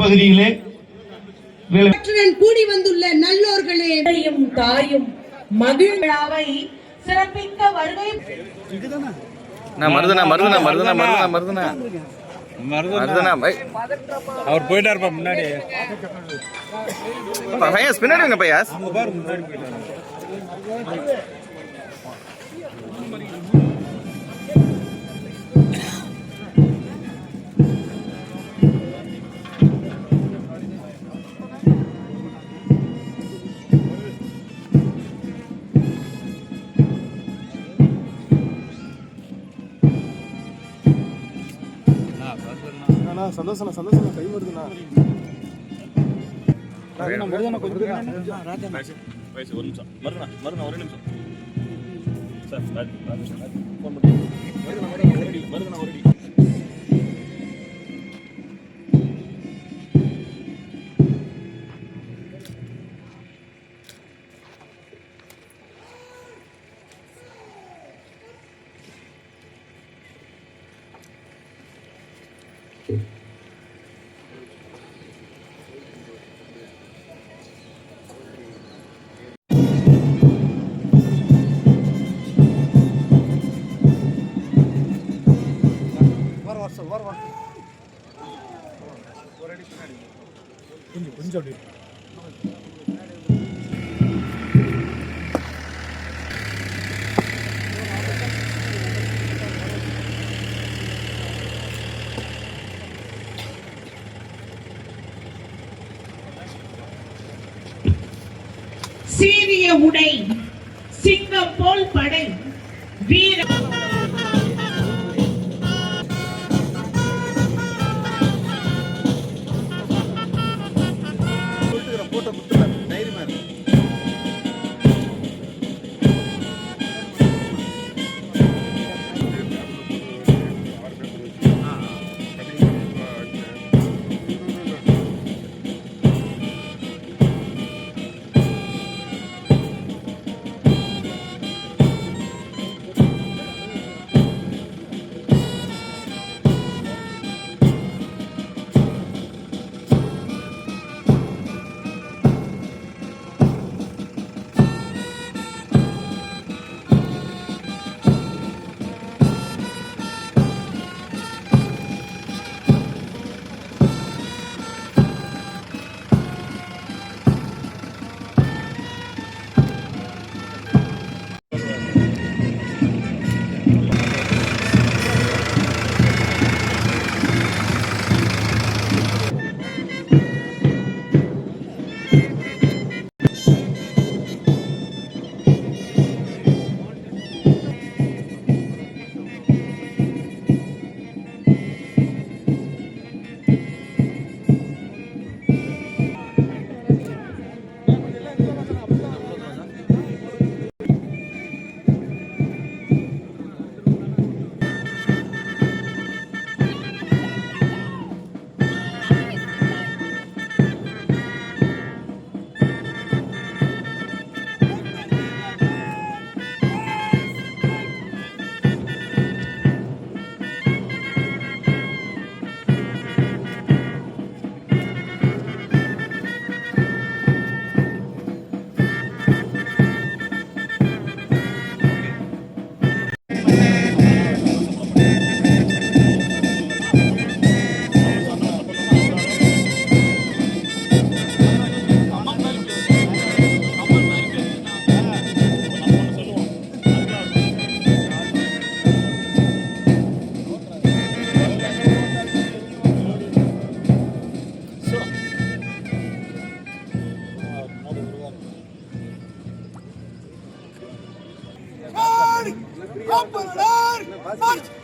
பகுதியிலே கூடி வந்துள்ள நல்லோர்களே. தாயும் மகிழ்விழாவை சிறப்பிக்க வருகை நான் மருதுனா மருதுனா மருதுனா மருதுனா மருதுனா மருதுனா அவர் போயிட்டாருப்பா முன்னாடி பையாஸ் பின்னாடி வாங்க பையாஸ் அண்ணா சந்தோஷம் சந்தோஷம் கை வருதுண்ணா வயசு ஒரு நிமிஷம் மருதுனா மருதுனா ஒரு நிமிஷம் சார் ராஜ் ராஜ் ராஜ் ஃபோன் பண்ணி மருதுனா மருதுனா ஒரு அடி மருதுனா ஒரு அடி கொஞ்சம் கொஞ்சம் அப்படி சீரிய உடை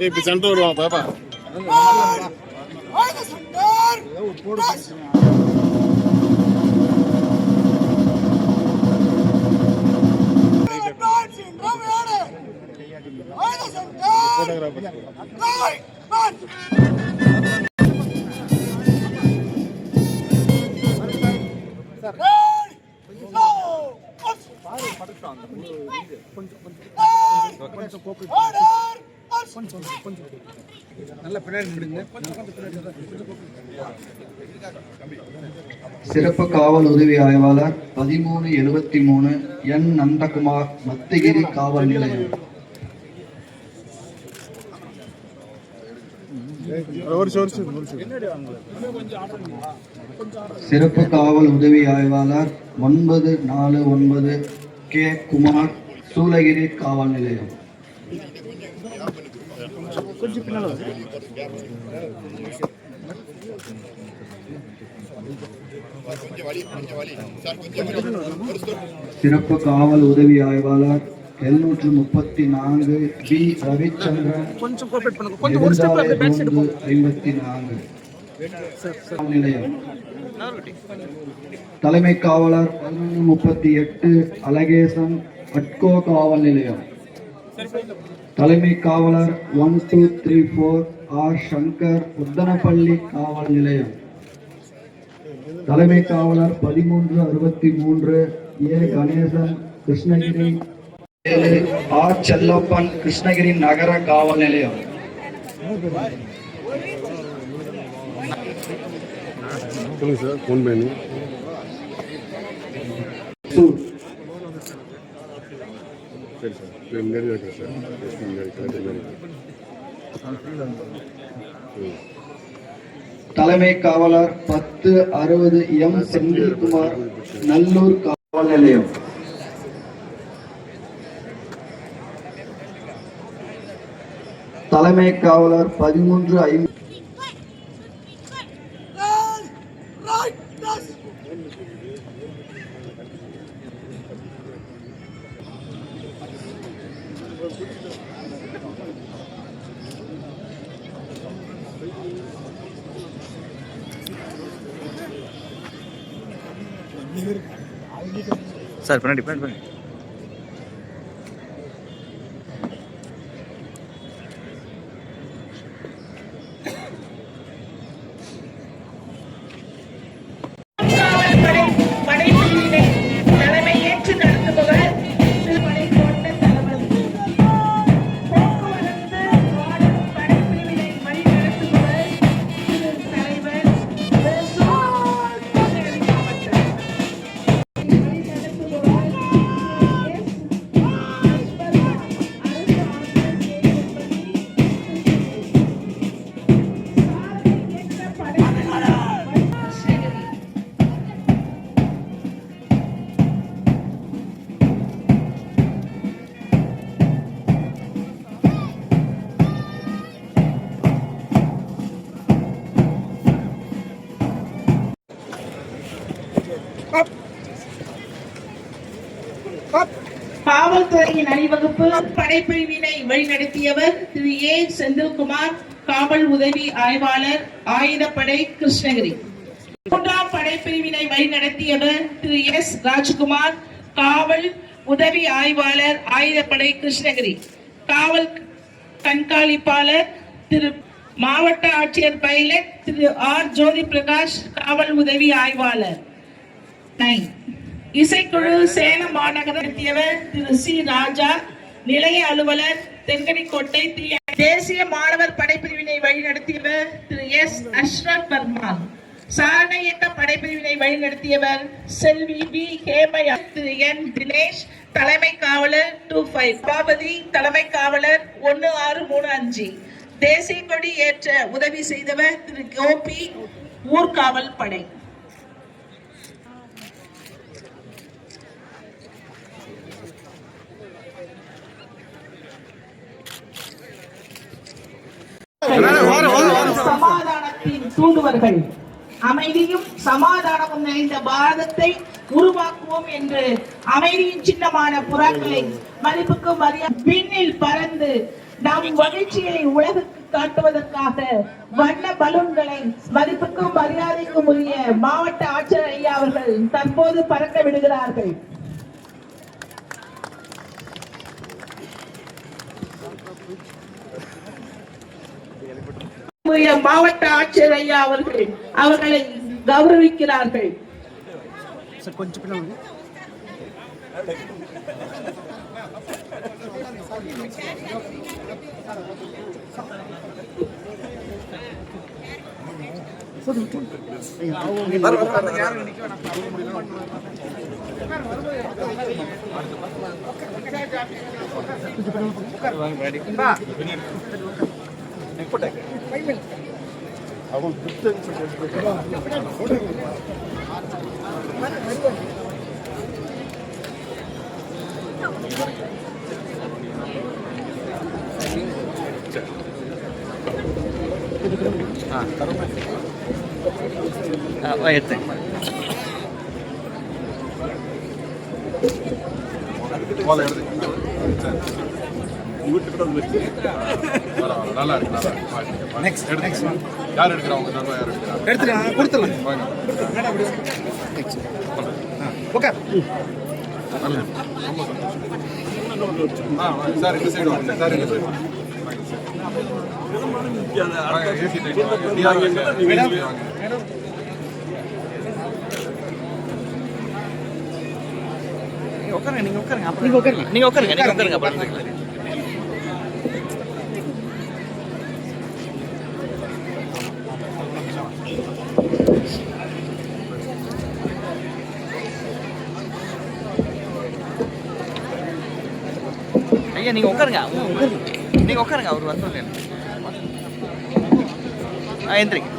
இப்படி சென்டர் வருவாங்க பாப்பா. கொஞ்சம் சிறப்பு காவல் உதவி ஆய்வாளர் பதிமூணு எழுபத்தி மூணு என் நந்தகுமார் மத்திகிரி காவல் நிலையம். சிறப்பு காவல் உதவி ஆய்வாளர் ஒன்பது நாலு ஒன்பது கே குமார் சூளகிரி காவல் நிலையம். சிறப்பு காவல் உதவி ஆய்வாளர் எழுநூற்று முப்பத்தி நான்கு பி ரவிச்சந்திரன். கொஞ்சம் கோஆபரேட் பண்ணுங்க. கொஞ்சம் ஒரு ஸ்டெப் அப்படியே பேக் சைடு நிலையம் தலைமை காவலர் முப்பத்தி எட்டு அழகேசன் அட்கோ காவல் நிலையம் தலைமை காவலர் one two three four R Shankar Uthanapalli காவல் நிலையம். தலைமை காவலர் பதிமூன்று அறுபத்தி மூன்று ஏ. கணேசன் கிருஷ்ணகிரி ஆர் செல்லப்பன் கிருஷ்ணகிரி நகர காவல் நிலையம். சரி சார். முன்னாடி வைக்கிறேன் சார் முன்னாடி கலெக்டர் முன்னாடி தலைமை காவலர் பத்து அறுபது எம் செந்தில்குமார் நல்லூர் காவல் நிலையம். தலைமை காவலர் பதிமூன்று ஐந்து சார் பின்னாடி பின்னாடி பின்னாடி படைப்பிரிவினை வழிநடத்தியவர் திரு ஏ. செந்தில்குமார் காவல் உதவி ஆய்வாளர் ஆயுதப்படை கிருஷ்ணகிரி. மூன்றாம் படைப்பிரிவினை வழிநடத்தியவர் திரு எஸ். ராஜ்குமார் காவல் உதவி ஆய்வாளர் ஆயுதப்படை கிருஷ்ணகிரி. காவல் கண்காணிப்பாளர் திரு மாவட்ட ஆட்சியர் பைலட் திரு ஆர். ஜோதி பிரகாஷ் காவல் உதவி ஆய்வாளர். நைன். இசைக்குழு சேலம் மாநகர நடத்தியவர் திரு சி. ராஜா நிலைய அலுவலர் தென்கனிக்கோட்டை தி. தேசிய மாணவர் படைப்பிரிவினை வழிநடத்தியவர் திரு. எஸ். அஷ்ரப் வர்மா சாரணை இயக்க படைப்பிரிவினை வழிநடத்தியவர் செல்வி பி ஹேமயா திரு. என். தினேஷ். தலைமை காவலர் டூ ஃபைவ். பாபதி தலைமை காவலர் ஒன்னு ஆறு மூணு அஞ்சு. தேசிய கொடி ஏற்ற உதவி செய்தவர் திரு. கோபி ஊர்காவல் படை. தூண்டுவர்கள். அமைதியும் சமாதானமும் நிறைந்த பாரதத்தை உருவாக்குவோம் என்று அமைதியின் சின்னமான புறாக்களை மதிப்புக்கு மரியாதை விண்ணில் பறந்து நம் மகிழ்ச்சியை உலகுக்கு காட்டுவதற்காக வண்ண பலூன்களை மதிப்புக்கும் மரியாதைக்கும் உரிய மாவட்ட ஆட்சியர் ஐயா அவர்கள் தற்போது பறக்க விடுகிறார்கள். மாவட்ட ஆட்சியர் ஐயா அவர்கள் அவர்களை கௌரவிக்கிறார்கள். ಇಪ್ಪಟ್ಟೆ ಅವನು ಬಿಟ್ಟು ಹಾಂ ಎತ್ತೆ ಬಾಲ್ ಹಿಡ್ದು பின்னாடி எடுத்தேன் நல்லா இருக்கு நல்லா இருக்கு நெக்ஸ்ட் நெக்ஸ்ட் யார் எடுக்கிறவங்க சொல்லுவா யார் எடுக்கிறா எடுத்துக்கலாம் கொடுத்துடலாம் ஓகே. சார் இந்த சைடு வாங்க. சார் இந்த சைடு. நீ வாங்க, நீங்க உட்காருங்க நீங்க உட்காருங்க. நீங்க உட்காருங்க. நீங்க உட்காருங்க. நீங்க உட்காருங்க. ஐயா நீங்கள் உட்காருங்க. நீங்கள் உட்காருங்க அவர் வரணும் ஆ எந்திரிங்க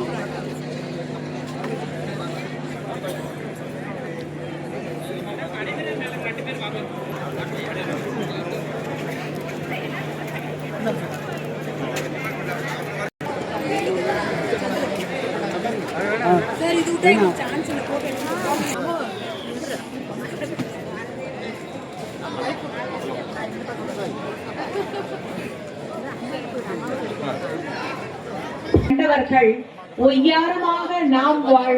அவர்கள் ஒய்யாரமாக நாம் வாழ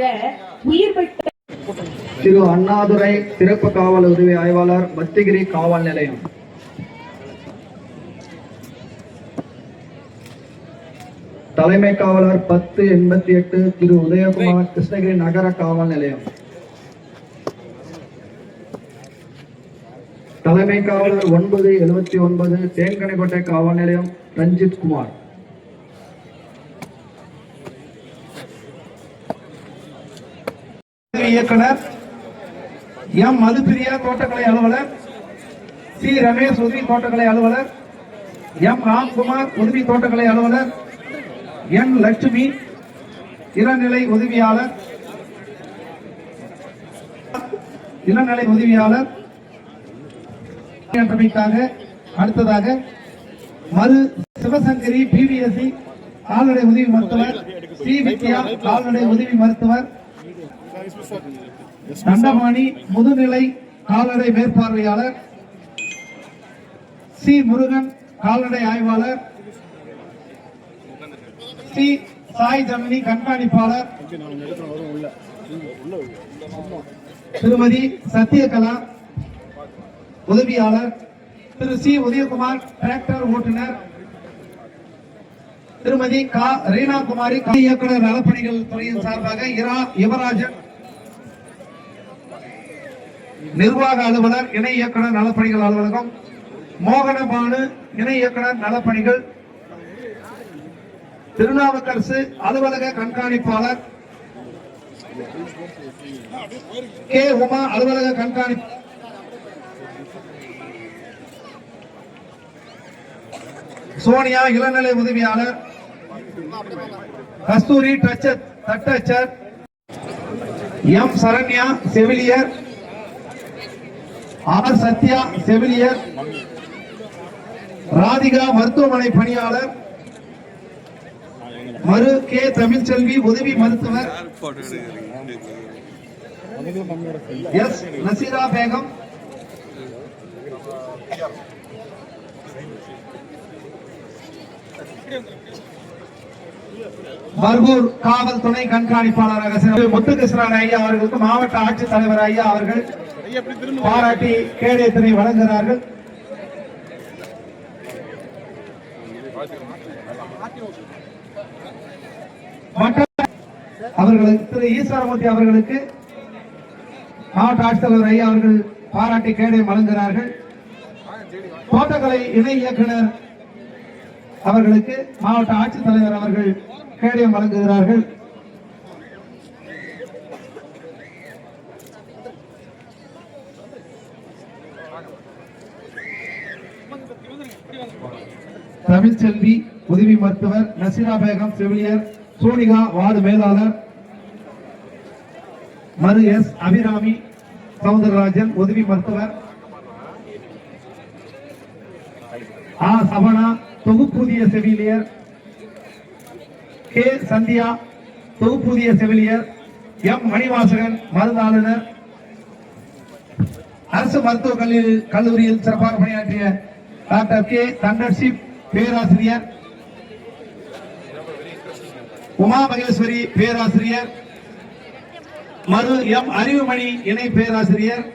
உயிர் விட்ட திரு அண்ணாதுரை சிறப்பு காவல் உதவி ஆய்வாளர் பத்திகிரி காவல் நிலையம். தலைமை காவலர் பத்து எண்பத்தி எட்டு திரு உதயகுமார் கிருஷ்ணகிரி நகர காவல் நிலையம். தலைமை காவலர் ஒன்பது எழுபத்தி ஒன்பது தேன்கனிக்கோட்டை காவல் நிலையம் ரஞ்சித் குமார். இயக்குனர் எம் மதுப்பிரியா தோட்டக்கலை அலுவலர் சி ரமேஷ் உதவி தோட்டக்கலை அலுவலர் எம் ராம்குமார் உதவி தோட்டக்கலை அலுவலர் என் லட்சுமி இளநிலை உதவியாளர் இளநிலை உதவியாளர் அடுத்ததாக மறு சிவசங்கரி பிவிஎஸ்சி கால்நடை உதவி மருத்துவர் சி வித்யா கால்நடை உதவி மருத்துவர் தண்டபாணி முதுநிலை கால்நடை மேற்பார்வையாளர். சி. முருகன் கால்நடை ஆய்வாளர். சி. சாய் ஜமினி கண்காணிப்பாளர். திருமதி சத்யகலா உதவியாளர். திரு. சி. உதயகுமார் டிராக்டர் ஓட்டுநர். திருமதி கா. ரீனா குமாரி கா இயக்குனர் நலப்பணிகள் துறையின் சார்பாக இரா. யுவராஜன். நிர்வாக அலுவலர் இணை இயக்குனர் நலப்பணிகள் அலுவலகம் மோகனபானு இணை இயக்குனர் நலப்பணிகள் திருநாவுக்கரசு அலுவலக கண்காணிப்பாளர் கே. உமா அலுவலக கண்காணிப்பாளர் சோனியா இளநிலை உதவியாளர் கஸ்தூரி டச்சர் தட்டச்சர் எம். சரண்யா செவிலியர் ஆர் சத்யா செவிலியர் ராதிகா மருத்துவமனை பணியாளர் மறு கே தமிழ்ச்செல்வி உதவி மருத்துவர் எஸ் நசீரா பேகம் பர்கூர் காவல் துணை கண்காணிப்பாளராக சிறப்பு முத்துகிருஷ்ணன் ஐயா அவர்களுக்கு மாவட்ட ஆட்சித்தலைவர் ஐயா அவர்கள் பாராட்டி கேடயத்தினை வழங்குகிறார்கள்? அவர்களுக்கு திரு ஈஸ்வரமூர்த்தி அவர்களுக்கு மாவட்ட ஆட்சித்தலைவர் ஐயா அவர்கள் பாராட்டி கேடயம் வழங்குகிறார்கள். தோட்டக்கலை இணை இயக்குனர் அவர்களுக்கு மாவட்ட ஆட்சித்தலைவர் அவர்கள் கேடயம் வழங்குகிறார்கள். தமிழ்ச்செல்வி உதவி மருத்துவர் நசீரா பேகம் செவிலியர் சோனிகா வார்டு மேலாளர் மரு எஸ் அபிராமி சவுந்தரராஜன் உதவி மருத்துவர் ஆ சபனா தொகுப்பூதிய செவிலியர் கே சந்தியா தொகுப்பூதிய செவிலியர் எம் மணிவாசகன் மருந்தாளுநர் அரசு மருத்துவக் கல்லூரி கல்லூரியில் சிறப்பாக பணியாற்றிய டாக்டர் கே. தண்டர்ஷிப் பேராசிரியர் உமா மகேஸ்வரி பேராசிரியர் மறு எம். அறிவுமணி இணை பேராசிரியர்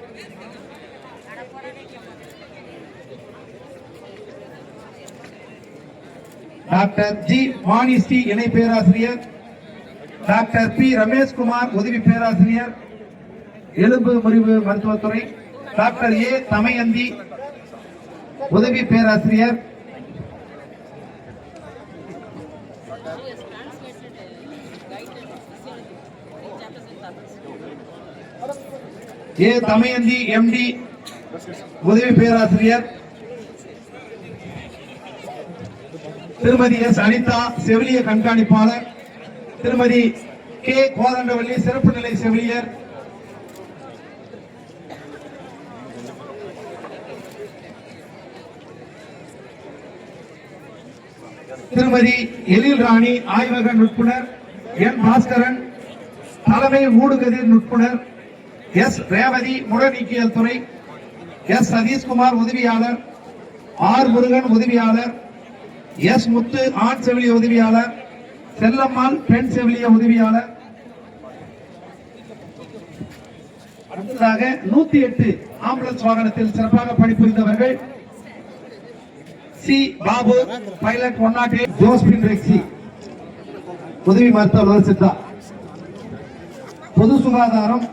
டாக்டர் ஜி. மானிஸ்டி இணை பேராசிரியர் டாக்டர் பி. ரமேஷ்குமார் உதவி பேராசிரியர் எலும்பு முறிவு மருத்துவத்துறை டாக்டர் ஏ தமயந்தி உதவி பேராசிரியர். ஏ தமயந்தி எம்டி உதவி பேராசிரியர். திருமதி எஸ் அனிதா செவிலிய கண்காணிப்பாளர். திருமதி கே கோதண்டவள்ளி சிறப்பு நிலை செவிலியர். திருமதி எழில் ராணி ஆய்வக நுட்புணர் என் பாஸ்கரன் தலைமை ஊடுகதிர் நுட்புணர் எஸ் ரேவதி முடநீக்கியல் துறை எஸ் சதீஷ்குமார் உதவியாளர் ஆர் முருகன் உதவியாளர் எஸ் முத்து ஆண் செவிலிய உதவியாளர் செல்லம்மாள் பெண் செவிலிய உதவியாளர். அடுத்ததாக நூத்தி எட்டு ஆம்புலன்ஸ் வாகனத்தில் சிறப்பாக பணிபுரிந்தவர்கள் C Babu pilot one naught eight Josephine Rexy. உதவி மருத்துவர் சித்தா. பொது சுகாதாரம்.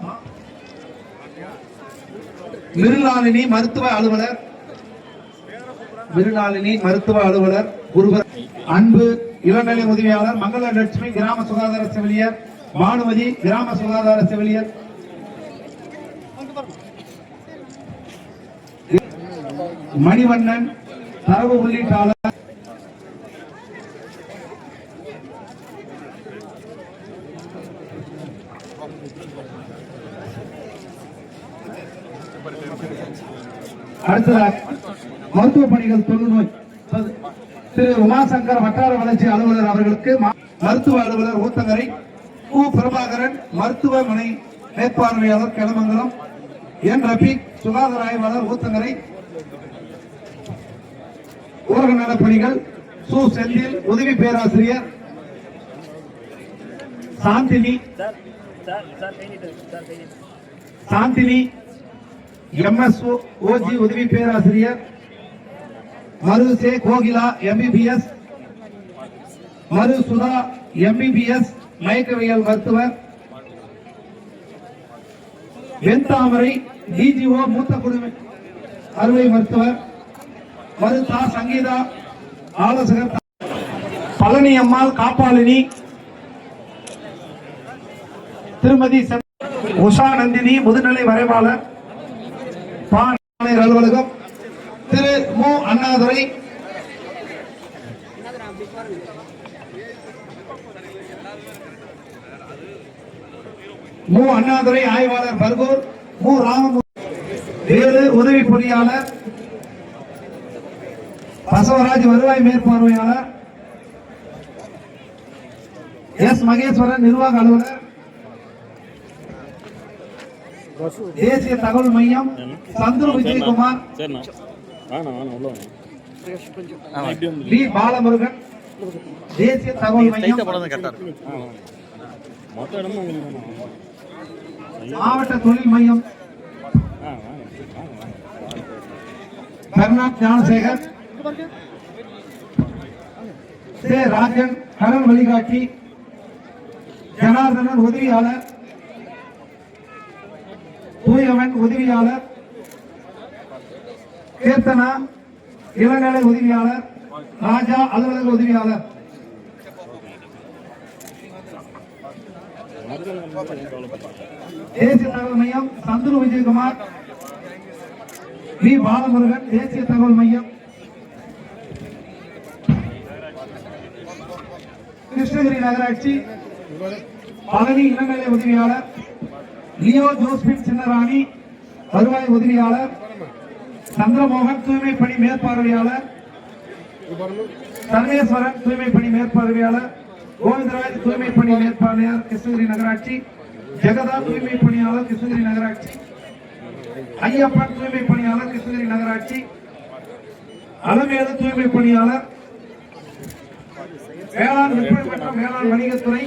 மிருளாளினி மருத்துவ அலுவலர். மிருளாளினி மருத்துவ அலுவலர் குருவர் அன்பு இளநிலை உதவியாளர் மங்கள லட்சுமி கிராம சுகாதார செவிலியர் பானுமதி கிராம சுகாதார செவிலியர். மணிவண்ணன் தரவு உள்ளீட்டாளர் அடுத்ததாக மருத்துவ பணிகள் தொழுநோய். திரு உமாசங்கர் வட்டார வளர்ச்சி அலுவலர் அவர்களுக்கு ம- மருத்துவ அலுவலர் ஊத்தங்கரை கு. பிரபாகரன் மருத்துவமனை மேற்பார்வையாளர் கிளமங்கலம். என் ரபீக் சுகாதார ஆய்வாளர் ஊத்தங்கரை. ஊரக நலப்பணிகள் சு. செந்தில் உதவி பேராசிரியர் சாந்தினி. சாந்தினி எம்எஸ்ஓ ஓஜி உதவி பேராசிரியர் மரு. சே. கோகிலா எம்பிபிஎஸ் மரு. சுதா எம்பிபிஎஸ் மயக்கவியல் மருத்துவர் வெண்தாமரை டிஜிஓ மூத்த குடிமை அறுவை மருத்துவர் மருத்தா சங்கீதா ஆலோசகர் பழனி அம்மாள் காப்பாளினி திருமதி உஷா நந்தினி முதுநிலை வரைவாளர் பாணையர் அலுவலகம் திரு மு. அண்ணாதுரை மு. அண்ணாதுரை ஆய்வாளர் பர்கூர் மு. ராமமூர்த்தி வேலு உதவி பொறியாளர் பசவராஜ் வருவாய் மேற்பார்வையாளர் எஸ் மகேஸ்வரன் நிர்வாக அலுவலர் தேசிய தகவல் மையம் சந்துரு விஜயகுமார் வி பாலமுருகன் தேசிய தகவல் மையம்? மாவட்ட தொழில் மையம் கர்நாத் ஞானசேகர் சே ராஜன் கடன் வழிகாட்டி ஜனார்தனன் உதவியாளர் தூயவன் உதவியாளர் கீர்த்தனா இளநிலை உதவியாளர் ராஜா அலுவலக உதவியாளர். தேசிய தகவல் மையம் சந்துரு விஜயகுமார் வி. பாலமுருகன் தேசிய தகவல் மையம். கிருஷ்ணகிரி நகராட்சி பழனி இளநிலை உதவியாளர் லியோ ஜோஸ்பின் சின்னராணி வருவாய் உதவியாளர் சந்திரமோகன் தூய்மை பணி மேற்பார்வையாளர் சர்வேஸ்வரன் தூய்மை பணி மேற்பார்வையாளர் கோவிந்தராஜ் தூய்மை பணி மேற்பார்வையாளர் கிருஷ்ணகிரி நகராட்சி ஜெகதா தூய்மை பணியாளர் கிருஷ்ணகிரி நகராட்சி ஐயப்பன் தூய்மை பணியாளர் கிருஷ்ணகிரி நகராட்சி அலமேலு தூய்மை பணியாளர் வேளாண் விற்பனை மற்றும் வேளாண் வணிகத்துறை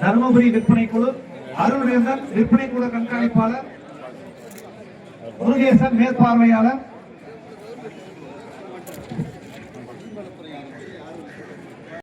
தருமபுரி விற்பனை குழு அருள்வேந்தன் விற்பனை குழு கண்காணிப்பாளர் முருகேசன் மேற்பார்வையாளர்